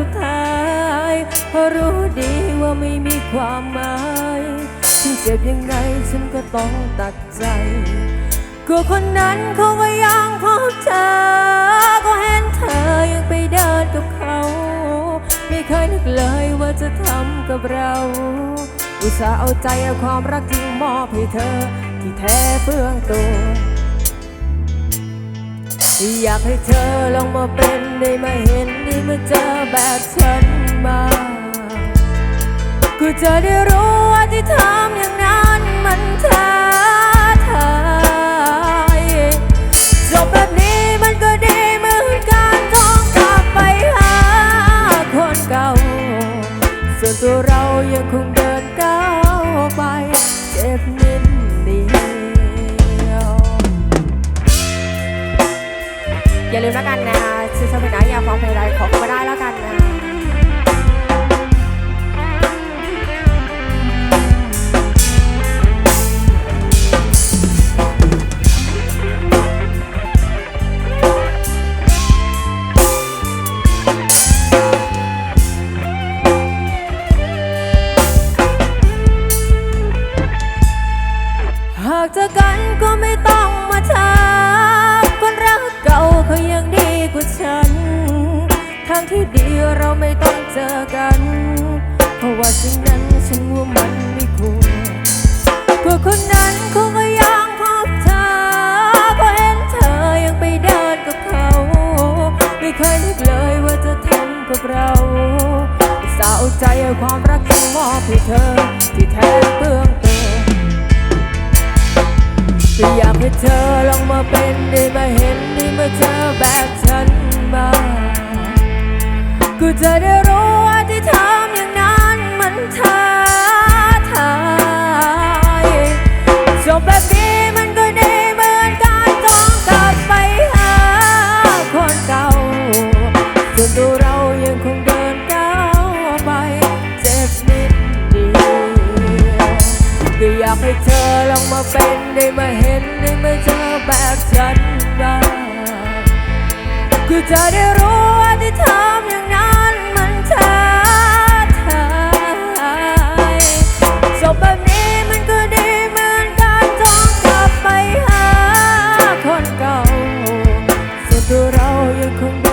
สุดท้ายเพราะรู้ดีว่าไม่มีความหมายที่เจ็บยังไงฉันก็ต้องตัดใจกลัวคนนั้นเขาก็ยังพบเธอ ก็เห็นเธอยังไปเดินกับเขา ไม่เคยนึกเลยว่าจะทำกับเรา อุตส่าห์เอาใจเอาความรักจริงมอบให้เธอ ที่แท้เฟื่องตัวอยากให้เธอลองมาเป็น ได้มาเห็นได้มาเจอแบบฉันมาก็จะได้รู้ว่าที่ทำอย่างนั้นมันท้าทายจบแบบนี้มันก็ดีเหมือนการท้องกลับไปหาคนเก่า ส่วนตัวเรายังคงเดินก้าวไปเจ็บนิดเดียวอย่าลืมแล้วกันนะากฟังเพลงอะไรขอเข้ามาได้แล้วกันนะหากเจอกันก็ไม่ต้องมาถามคนรักเก่าเขายังดีกว่าฉัน ที่ดีเราไม่ต้องเจอกัน เพราะว่าสิ่งนั้นฉันว่ามันไม่ควรก็คนนั้นเขาก็ยังพบเธอก็เห็นเธอยังไปเดินกับเขา ไม่เคยนึกเลยว่าจะทำกับเราสาวใจเอาความรักที่มอบให้เธอ ที่แท้เบื้องตัวก็อยากให้เธอลองมาเป็นได้มาเห็นได้มาเจอแบบฉัน ก็จะได้รู้ว่าที่ทำอย่างนั้นมันท้าทายจบแบบนี้มันก็ดีเหมือนการต้องกลับไปหาคนเก่าส่วนตัวเรายังคงเดินก้าวไปเจ็บนิดเดียวก็อยากให้เธอลองมาเป็นได้มาเห็นได้มาเจอแบบฉันบ้างก็จะได้รู้ว่าที่ทำ ตัวเรายังคงเดิ